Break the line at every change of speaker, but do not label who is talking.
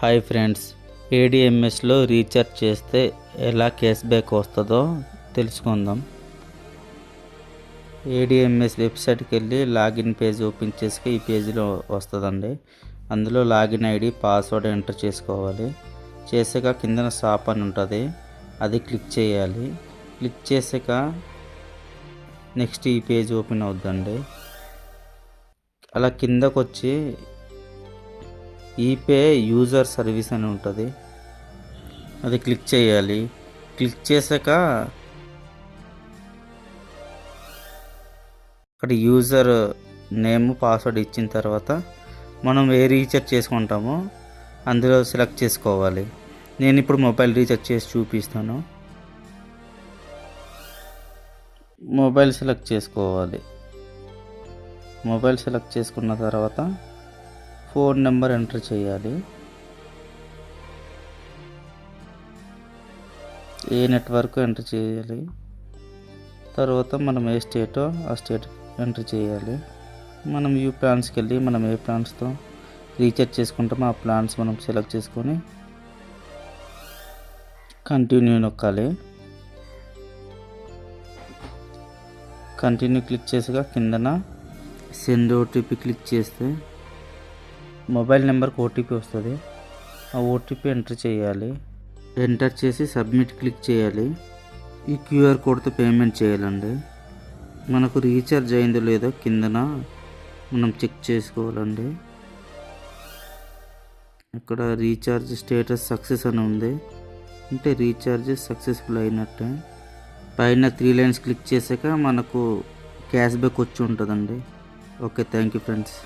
Hi friends ఏడిఎంఎస్లో recharge చేస్తే ఎలా cash back వస్తుందో తెలుసుకుందాం. ఏడిఎంఎస్ వెబ్సైట్కి వెళ్ళి లాగిన్ పేజ్ ఓపెన్ చేసి ఈ పేజీలో వస్తుందండి. అందులో లాగిన్ ఐడి పాస్వర్డ్ ఎంటర్ చేసుకోవాలి. చేసాక కిందన షాప్ అని ఉంటుంది అది క్లిక్ చేయాలి. క్లిక్ చేసాక నెక్స్ట్ ఈ పేజ్ ఓపెన్ అవుద్దండి. అలా కిందకు వచ్చి ఈపే యూజర్ సర్వీస్ అని ఉంటుంది. అది క్లిక్ చేయాలి. క్లిక్ చేశాక అక్కడ యూజర్ నేమ్ పాస్వర్డ్ ఇచ్చిన తర్వాత మనం ఏ రీఛార్జ్ చేసుకుంటామో అందులో సెలెక్ట్ చేసుకోవాలి. నేను ఇప్పుడు మొబైల్ రీఛార్జ్ చేసి చూపిస్తాను. మొబైల్ సెలెక్ట్ చేసుకోవాలి. మొబైల్ సెలెక్ట్ చేసుకున్న తర్వాత ఫోన్ నెంబర్ ఎంటర్ చేయాలి. ఏ నెట్వర్క్ ఎంటర్ చేయాలి? తర్వాత మనం ఏ స్టేటో ఆ స్టేట్ ఎంటర్ చేయాలి. మనం యూ ప్లాన్స్కి వెళ్ళి మనం ఏ ప్లాన్స్తో రీఛార్జ్ చేసుకుంటామో ఆ ప్లాన్స్ మనం సెలెక్ట్ చేసుకొని కంటిన్యూ నొక్కాలి. కంటిన్యూ క్లిక్ చేసాక కిందన సెండ్ ఓటీపీ క్లిక్ చేస్తే మొబైల్ నెంబర్కి ఓటీపీ వస్తుంది. ఆ ఓటీపీ ఎంటర్ చేయాలి. ఎంటర్ చేసి సబ్మిట్ క్లిక్ చేయాలి. ఈ క్యూఆర్ కోడ్తో పేమెంట్ చేయాలండి. మనకు రీఛార్జ్ అయిందో లేదో కిందన మనం చెక్ చేసుకోవాలండి. ఇక్కడ రీఛార్జ్ స్టేటస్ సక్సెస్ అని ఉంది. అంటే రీఛార్జ్ సక్సెస్ఫుల్ అయినట్టే. పైన త్రీ లైన్స్ క్లిక్ చేసాక మనకు క్యాష్ బ్యాక్ వచ్చి ఉంటుందండి. Okay thank you friends.